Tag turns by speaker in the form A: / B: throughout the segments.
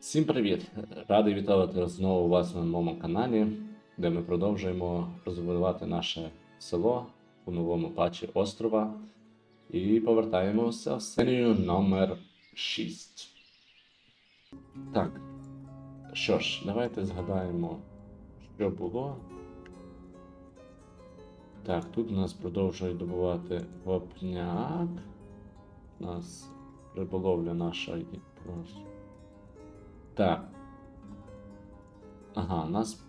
A: Всім привіт! Радий вітати знову вас на моєму каналі, де ми продовжуємо розвивати наше село у новому патчі острова. І повертаємося в серію номер 6. Так. Що ж, давайте згадаємо, що було. Так, тут у нас продовжують добувати вапняк. У нас риболовля наша просто. Так. Ага, у нас.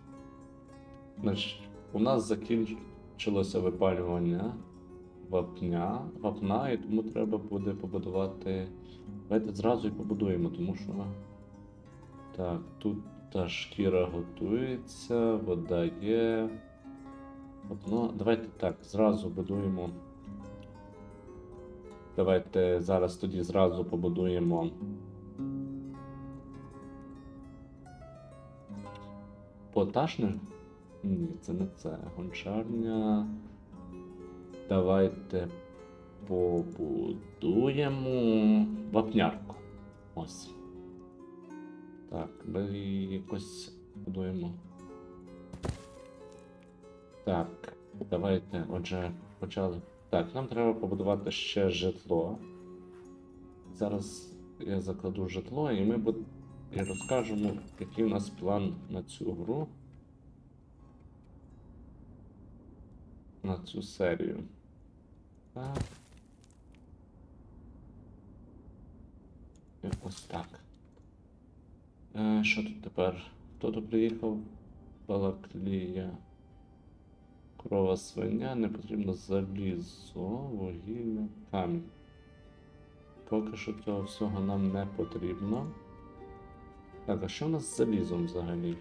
A: У нас закінчилося випалювання вапня, вапна, і тому треба буде побудувати. Давайте зразу і побудуємо, тому що. Так, тут та шкіра готується, вода є. Вапно. Давайте так, зразу будуємо. Давайте зараз тоді зразу побудуємо. Поташне? Ні, це не це. Гончарня. Давайте побудуємо вапнярку. Ось. Так, ми якось будуємо. Так, давайте, отже, почали. Так, нам треба побудувати ще житло. Зараз я закладу житло і ми будемо і розкажемо, який у нас план на цю гру. На цю серію. Так. І ось так. Е, що тут тепер? Хто тут приїхав? Балаклія. Корова свиня, не потрібно залізо, вугілля, камінь. Поки що цього всього нам не потрібно. Так, а що у нас з залізом взагалі?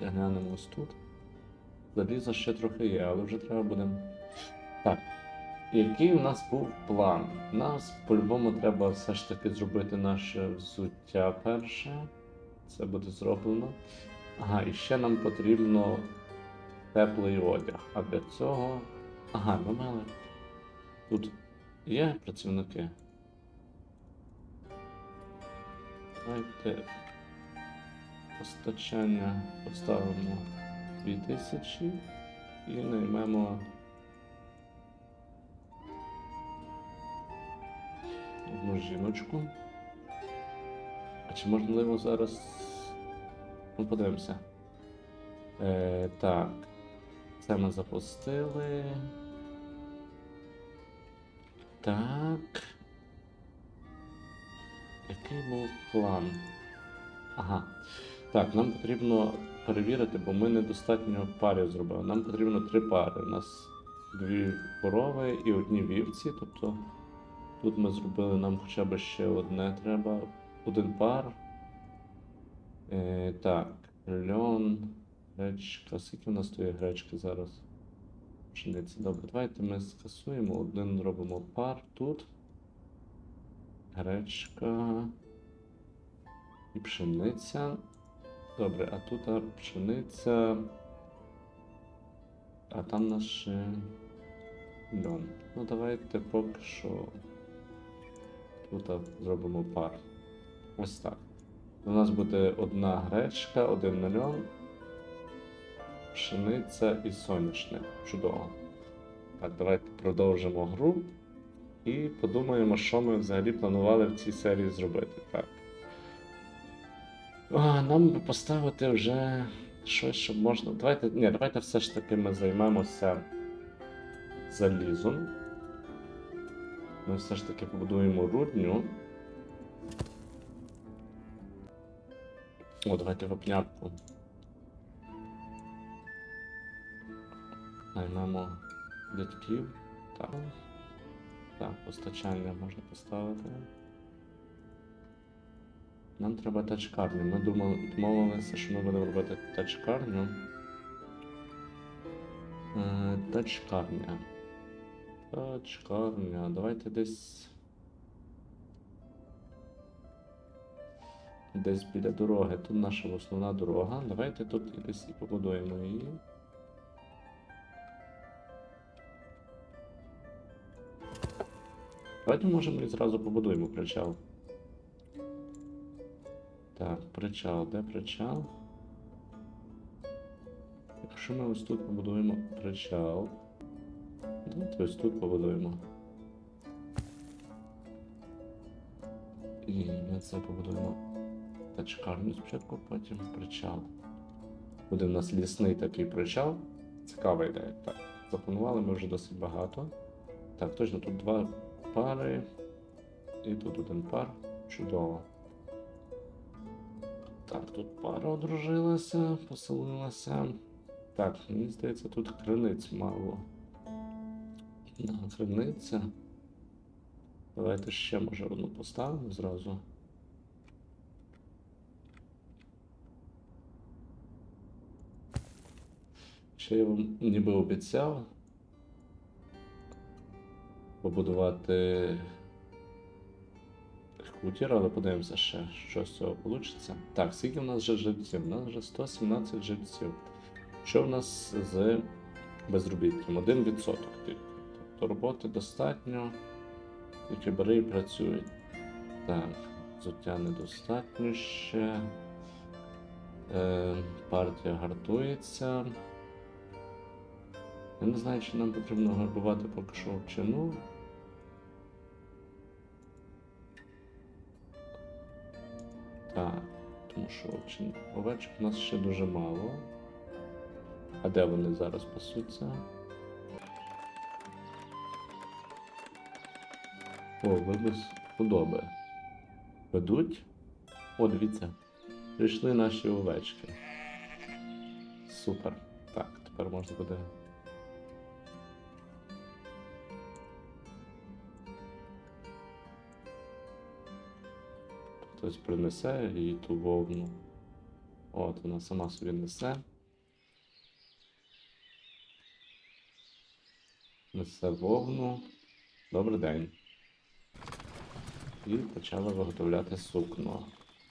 A: Глянемо ось тут. Заліза ще трохи є, але вже треба буде. Так. Який у нас був план? Нас по-любому треба все ж таки зробити наше взуття перше. Це буде зроблено. Ага, і ще нам потрібно теплий одяг. А для цього. Ага, ми мали. Тут є працівники. Давайте постачання поставимо 2000 і наймемо одну жіночку. А чи можливо зараз. Ну, подивимося. Е, так. Це ми запустили. Так. Який був план? Ага. Так, нам потрібно перевірити, бо ми недостатньо парів зробили. Нам потрібно три пари. У нас дві корови і одні вівці. Тобто тут ми зробили нам хоча б ще одне треба. Один пар. Е, так, льон, гречка. Скільки у нас стоїть гречки зараз? Пшениці. Добре, давайте ми скасуємо. Один робимо пар тут. Гречка. І пшениця. Добре, а тут пшениця. А там у нас ще льон. Ну давайте поки що тут зробимо пар. Ось так. У нас буде одна гречка, один льон, пшениця і соняшник. Чудово. Так, давайте продовжимо гру і подумаємо, що ми взагалі планували в цій серії зробити. Так. А, нам би поставити вже щось, щоб можна. Давайте. Ні, давайте все ж таки ми займемося залізом. Ми все ж таки побудуємо рудню. О, давайте вапнярку. Наймемо дядьків. Так. Так, постачання можна поставити. Нам треба тачкарню. Ми думали, домовилися, що ми будемо робити тачкарню. Е, тачкарня. Тачкарня. Давайте десь. Десь біля дороги. Тут наша основна дорога. Давайте тут і десь і побудуємо її. Давайте може ми зразу побудуємо причал. Так, причал, де причал? Якщо ми ось тут побудуємо причал, давайте ось тут побудуємо. І ми це побудуємо тачкарню спочатку, потім причал. Буде в нас лісний такий причал. Цікава ідея. Так, запланували ми вже досить багато. Так, точно тут два пари. І тут один пар. Чудово. Так, тут пара одружилася, поселилася. Так, мені здається, тут криниць мало. Да, криниця. Давайте ще може одну поставимо зразу. Ще я вам ніби обіцяв побудувати хутір, але подивимося ще, що з цього вийде. Так, скільки в нас вже жильців? У нас вже 117 жильців. Що в нас з безробіттям? 1% тільки. Тобто роботи достатньо, тільки бери і працюй. Так, взуття недостатньо ще. Е, партія гартується. Я не знаю, чи нам потрібно гарбувати поки що овчину. Так, тому що овчин... овечок у нас ще дуже мало. А де вони зараз пасуться? О, вибус худоби. Ведуть? О, дивіться. Прийшли наші овечки. Супер. Так, тепер можна буде. Хтось принесе її ту вовну. От, вона сама собі несе. Несе вовну. Добрий день. І почала виготовляти сукно.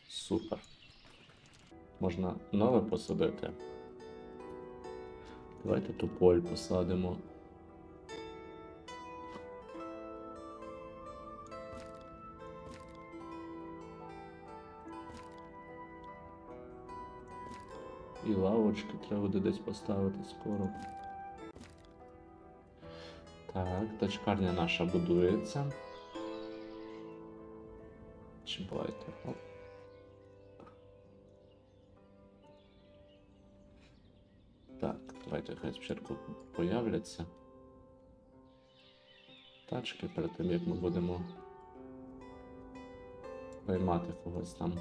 A: Супер. Можна нове посадити. Давайте туполь посадимо. І лавочки треба буде десь поставити скоро. Так, тачкарня наша будується. Чіпайте. Оп. Так, давайте хай спочатку появляться. Тачки перед тим, як ми будемо виймати когось там.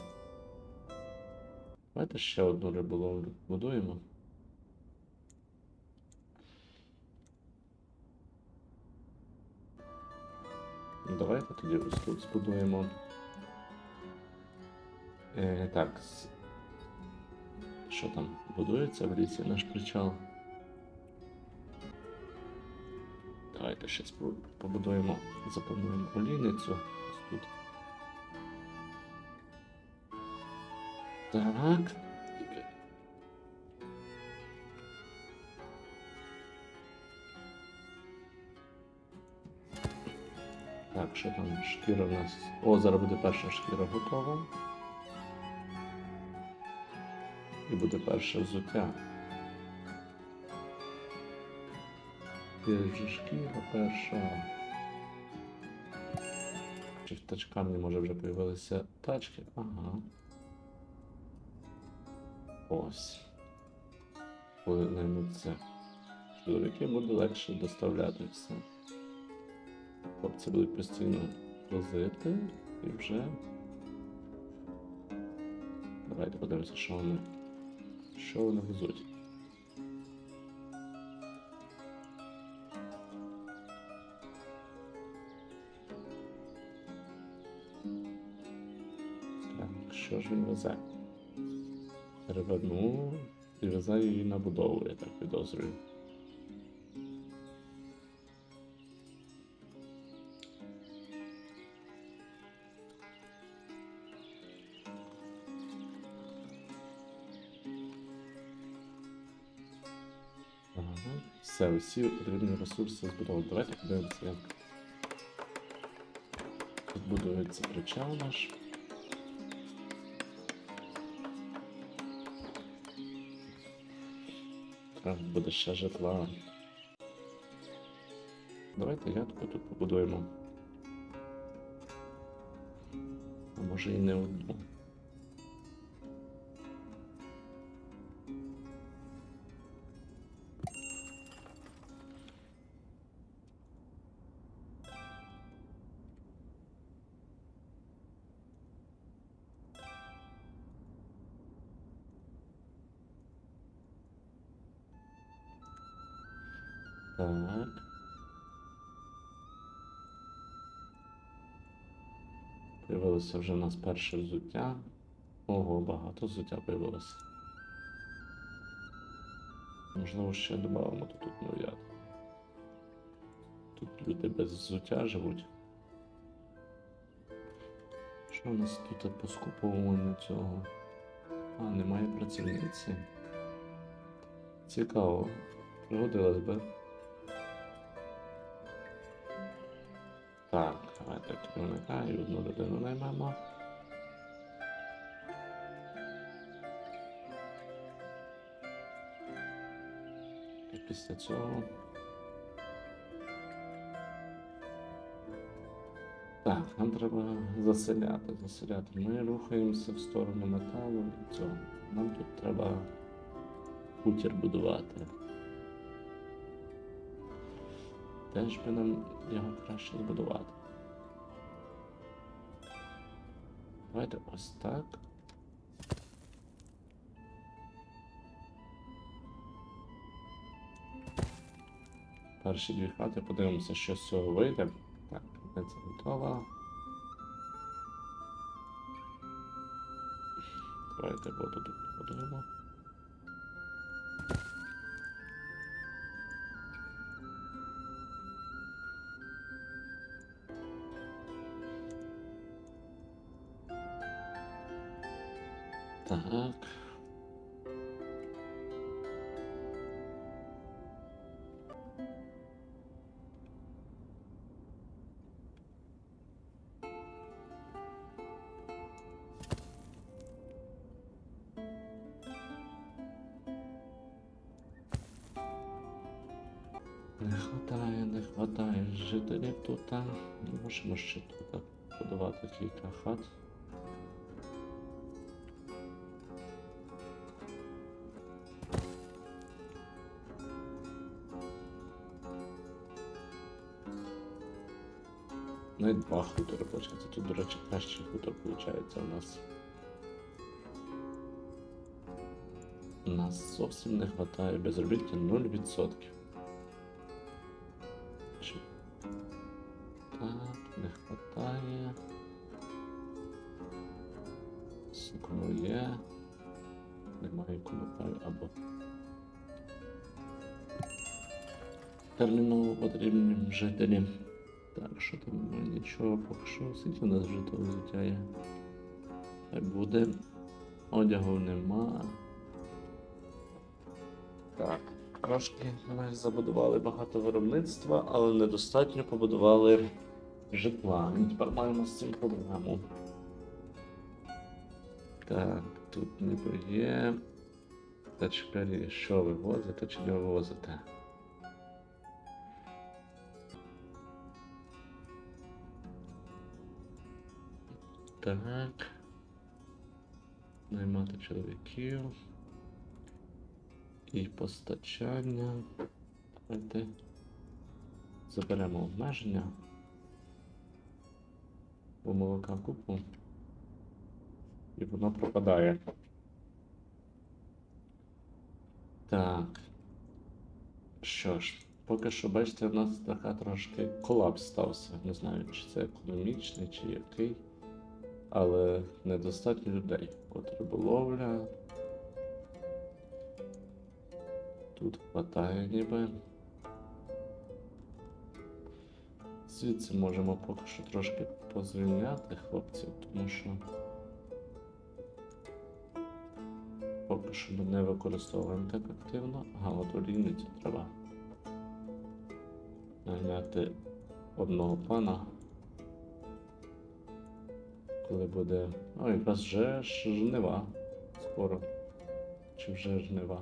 A: Давайте ще одну риболовлю будуємо. Ну, Давайте тоді ось тут збудуємо. Е, так. Що там будується в лісі наш причал? Давайте ще побудуємо, заплануємо олійницю. Ось тут. Так. Так, що там шкіра в нас? О, зараз буде перша шкіра готова. І буде перше взуття. Вже шкіра перша. Чи в тачкарні може вже появилися тачки? Ага. Ось. Наймуться чоловіки, буде легше доставляти все. Хлопці будуть постійно возити і вже. Давайте подивимося, що вони. Що вони везуть. Так, що ж він везе? Рибину і везе її на будову, я так підозрюю. Все, усі потрібні ресурси збудовані. Давайте подивимося, як тут будується причал наш. Треба буде ще житла. Давайте ядку тут побудуємо. А може і не одну. Появилося вже у нас перше взуття. Ого, багато взуття появилося. Можливо, ще додамо тут яд. Тут люди без взуття живуть. Що у нас тут по скуповуванню цього? А, немає працівниці. Цікаво. Пригодилась би. Керівника і одну людину наймемо. Після цього. Так, нам треба заселяти, заселяти. Ми рухаємося в сторону металу і цього. Нам тут треба хутір будувати. Теж би нам його краще збудувати. Давайте ось так. Перші дві хати подивимося, що з цього вийде. Так, це готова. Давайте воду тут подивимо. Так. Не хватає, не хватає жителів тут. а. Можемо ще тут подавати кілька хат. Навіть два хутори почати. Тут, до речі, кращий хутор виходить у нас. У нас зовсім не вистачає безробіття 0%. Так, не вистачає. Сукно є. Немає конопель або. Терміново потрібні жителі. Так, що там немає нічого, поки що скільки у нас вже того взуття буде. Одягу нема. Так, трошки ми забудували багато виробництва, але недостатньо побудували житла. І тепер маємо з цим проблему. Так, тут ніби є. Тачкарі, що ви возите чи не вивозите? Так. Наймати чоловіків. І постачання. Давайте заберемо обмеження. Бо молока купу. І воно пропадає. Так. Що ж, поки що, бачите, у нас така трошки колапс стався. Не знаю, чи це економічний, чи який. Але недостатньо людей. От риболовля. Тут хватає ніби. Звідси можемо поки що трошки позвільняти хлопців, тому що поки що ми не використовуємо так активно, а от олійницю треба найняти одного пана. Коли буде. О, якраз вже жнива. Скоро. Чи вже жнива.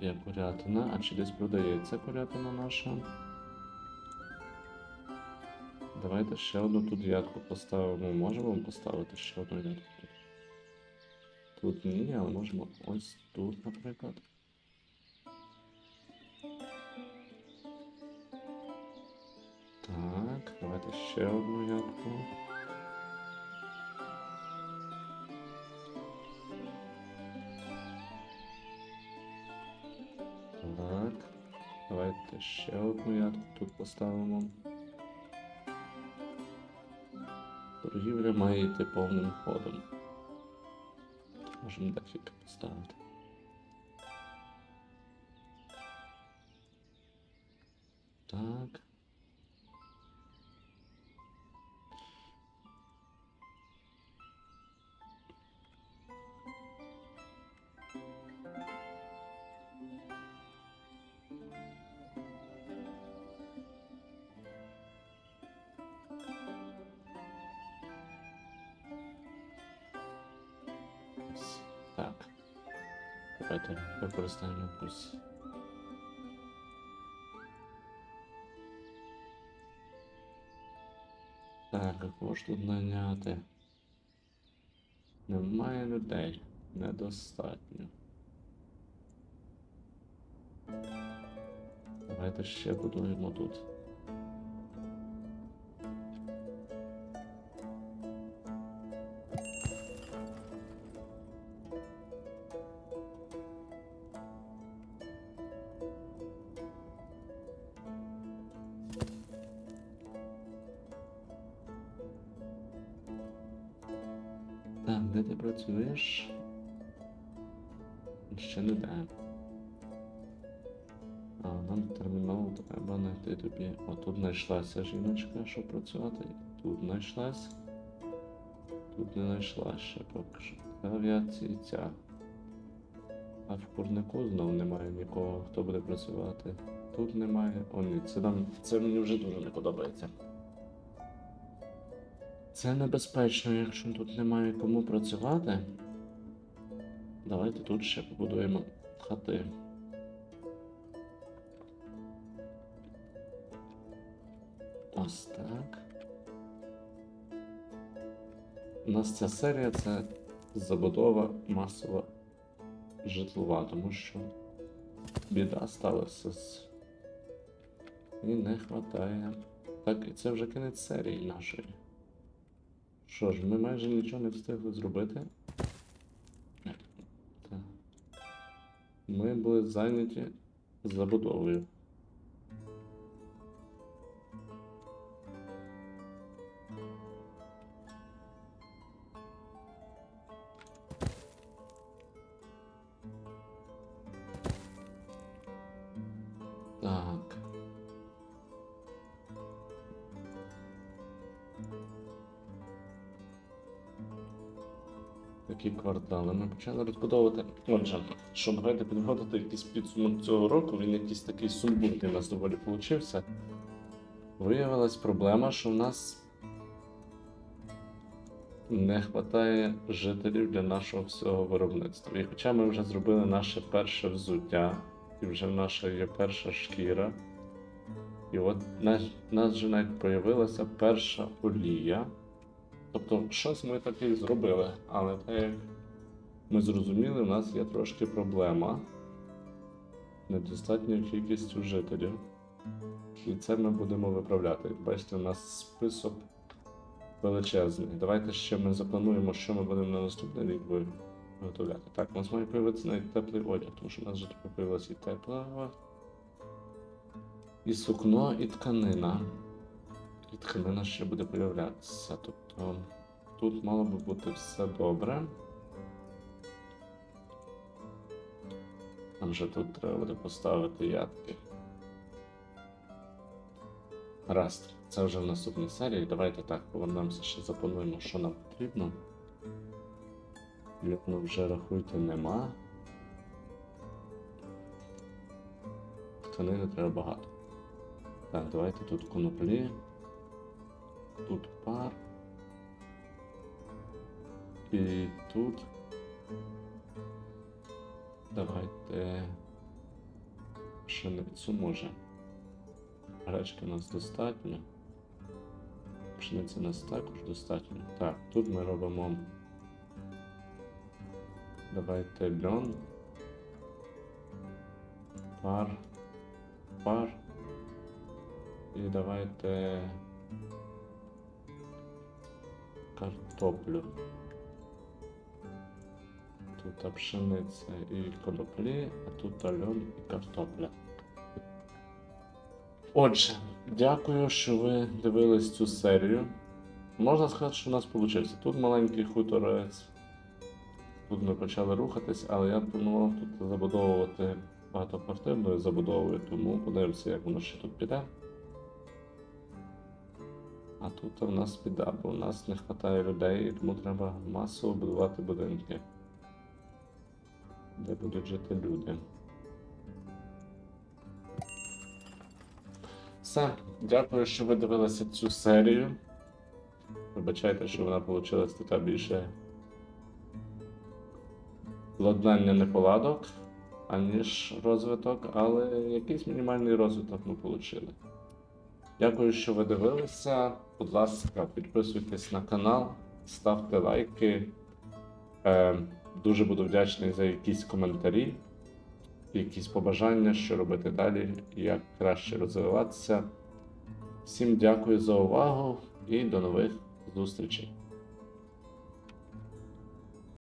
A: є курятина, а чи десь продається курятина наша? Давайте ще одну тут ядку поставимо. Можемо поставити ще одну ядку тут? Тут ні, але можемо ось тут, наприклад. Так, давайте ще одну ядку. Ще одну ядку тут поставимо. Торгівля має йти повним ходом. Можемо декілька поставити. Так. Використаємо якусь. Так, як ж тут наняти? Немає людей. Недостатньо. Давайте ще будуємо тут. Працюєш? Ще не де. А, нам терміново треба знайти тобі. О, тут знайшлася жіночка, щоб працювати. Тут знайшлась. Тут не знайшла ще поки що. Авіації ця. А в курнику знову немає нікого, хто буде працювати. Тут немає. О, ні, це нам. Це мені вже дуже не подобається. Це небезпечно, якщо тут немає кому працювати. Давайте тут ще побудуємо хати. Ось так. У нас ця серія це забудова масова житлова, тому що біда сталася з. І не вистачає. Так, і це вже кінець серії нашої. Що ж, ми майже нічого не встигли зробити. Ми були зайняті забудовою. Такі квартали ми почали розбудовувати. Отже, що давайте підводити якийсь підсумок цього року, він якийсь такий сумбурний у нас доволі получився. Виявилась проблема, що в нас не вистачає жителів для нашого всього виробництва. І хоча ми вже зробили наше перше взуття, і вже наша є перша шкіра, і от нас, нас вже навіть проявилася перша олія. Тобто, щось ми таке зробили, але так як ми зрозуміли, у нас є трошки проблема недостатньою кількістю жителів. І це ми будемо виправляти. Бачите, у нас список величезний. Давайте ще ми заплануємо, що ми будемо на наступний рік виготовляти. Так, у нас має появитися навіть теплий одяг, тому що у нас вже появилася і тепла, і сукно, і тканина. І ще буде появлятися. Тобто тут мало би бути все добре. Нам же тут треба буде поставити ядки. Гаразд, це вже в наступній серії. Давайте так повернемося ще заплануємо, що нам потрібно. Льону вже рахуйте нема. Тканини треба багато. Так, давайте тут коноплі. Тут пар. І тут. Давайте Пшеницю може. Гречки у нас достатньо. Пшениці у нас також достатньо. Так, тут ми робимо. Давайте льон. Пар. Пар. І давайте картоплю. Тут пшениця і коноплі, а тут льон і картопля. Отже, дякую, що ви дивились цю серію. Можна сказати, що у нас вийшло. Тут маленький хуторець. Тут ми почали рухатись, але я планував тут забудовувати багатоквартирною забудовою, тому подивимося, як воно ще тут піде. А тут в нас біда, бо в нас не вистачає людей, тому треба масово будувати будинки, де будуть жити люди. Все, дякую, що ви дивилися цю серію. Вибачайте, що вона вийшла така більше ладнання неполадок, аніж розвиток, але якийсь мінімальний розвиток ми отримали. Дякую, що ви дивилися. Будь ласка, підписуйтесь на канал, ставте лайки. Е, дуже буду вдячний за якісь коментарі, якісь побажання, що робити далі, як краще розвиватися. Всім дякую за увагу і до нових зустрічей.